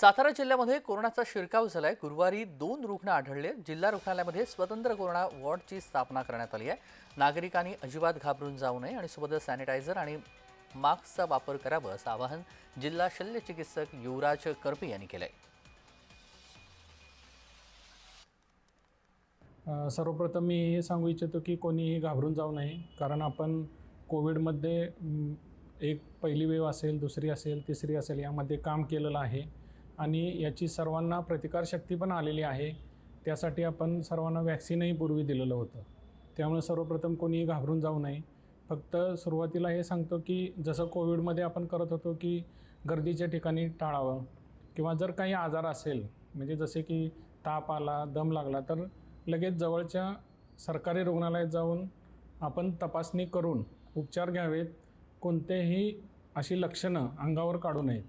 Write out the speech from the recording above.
सातारा जिल्ह्यामध्ये कोरोनाचा शिरकाव झालाय. गुरुवारी दोन रुग्ण आढळले. जिल्हा रुग्णालयामध्ये स्वतंत्र कोरोना वॉर्डची स्थापना करण्यात आली आहे. नागरिकांनी अजिबात घाबरून जाऊ नये आणि सोबतच सॅनिटायझर आणि मास्कचा वापर करावा असं आवाहन जिल्हा शल्य चिकित्सक युवराज करपे यांनी केलंय. सर्वप्रथम मी हे सांगू इच्छितो की कोणीही घाबरून जाऊ नये. कारण आपण कोविडमध्ये एक पहिली वेव असेल दुसरी असेल तिसरी असेल यामध्ये काम केलेलं आहे. आणि याची सर्वांना प्रतिकारशक्ती पण आलेली आहे. त्यासाठी आपण सर्वांना वॅक्सिनही पूर्वी दिलेलं होतं. त्यामुळे सर्वप्रथम कोणीही घाबरून जाऊ नये. फक्त सुरुवातीला हे सांगतो की जसं कोविडमध्ये आपण करत होतो की गर्दीच्या ठिकाणी टाळावं किंवा जर काही आजार असेल म्हणजे जसे की ताप आला दम लागला तर लगेच जवळच्या सरकारी रुग्णालयात जाऊन आपण तपासणी करून उपचार घ्यावेत. कोणतेही अशी लक्षणं अंगावर काढू नयेत.